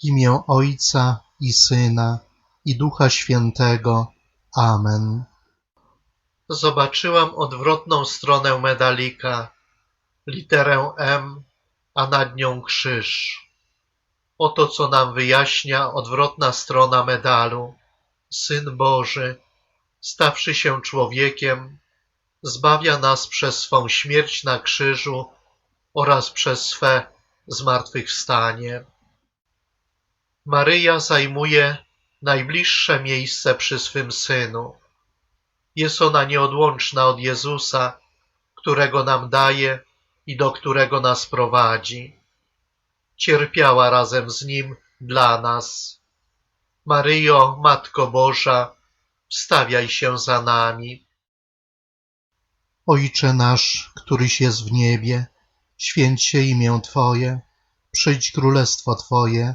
W imię Ojca i Syna i Ducha Świętego. Amen. Zobaczyłam odwrotną stronę medalika, literę M, a nad nią krzyż. Oto co nam wyjaśnia odwrotna strona medalu. Syn Boży, stawszy się człowiekiem, zbawia nas przez swą śmierć na krzyżu oraz przez swe zmartwychwstanie. Maryja zajmuje najbliższe miejsce przy swym synu. Jest ona nieodłączna od Jezusa, którego nam daje i do którego nas prowadzi. Cierpiała razem z nim dla nas. Maryjo, Matko Boża, wstawiaj się za nami. Ojcze nasz, któryś jest w niebie, święć się imię Twoje, przyjdź królestwo Twoje,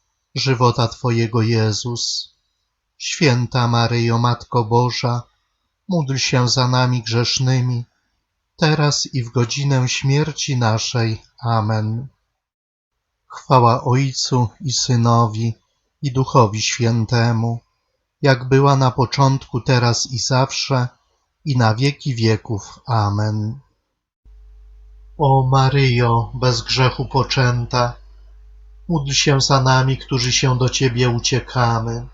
żywota Twojego Jezus. Święta Maryjo, Matko Boża, módl się za nami grzesznymi, teraz i w godzinę śmierci naszej. Amen. Chwała Ojcu i Synowi i Duchowi Świętemu, jak była na początku, teraz i zawsze, i na wieki wieków. Amen. O Maryjo, bez grzechu poczęta, módl się za nami, którzy się do Ciebie uciekamy.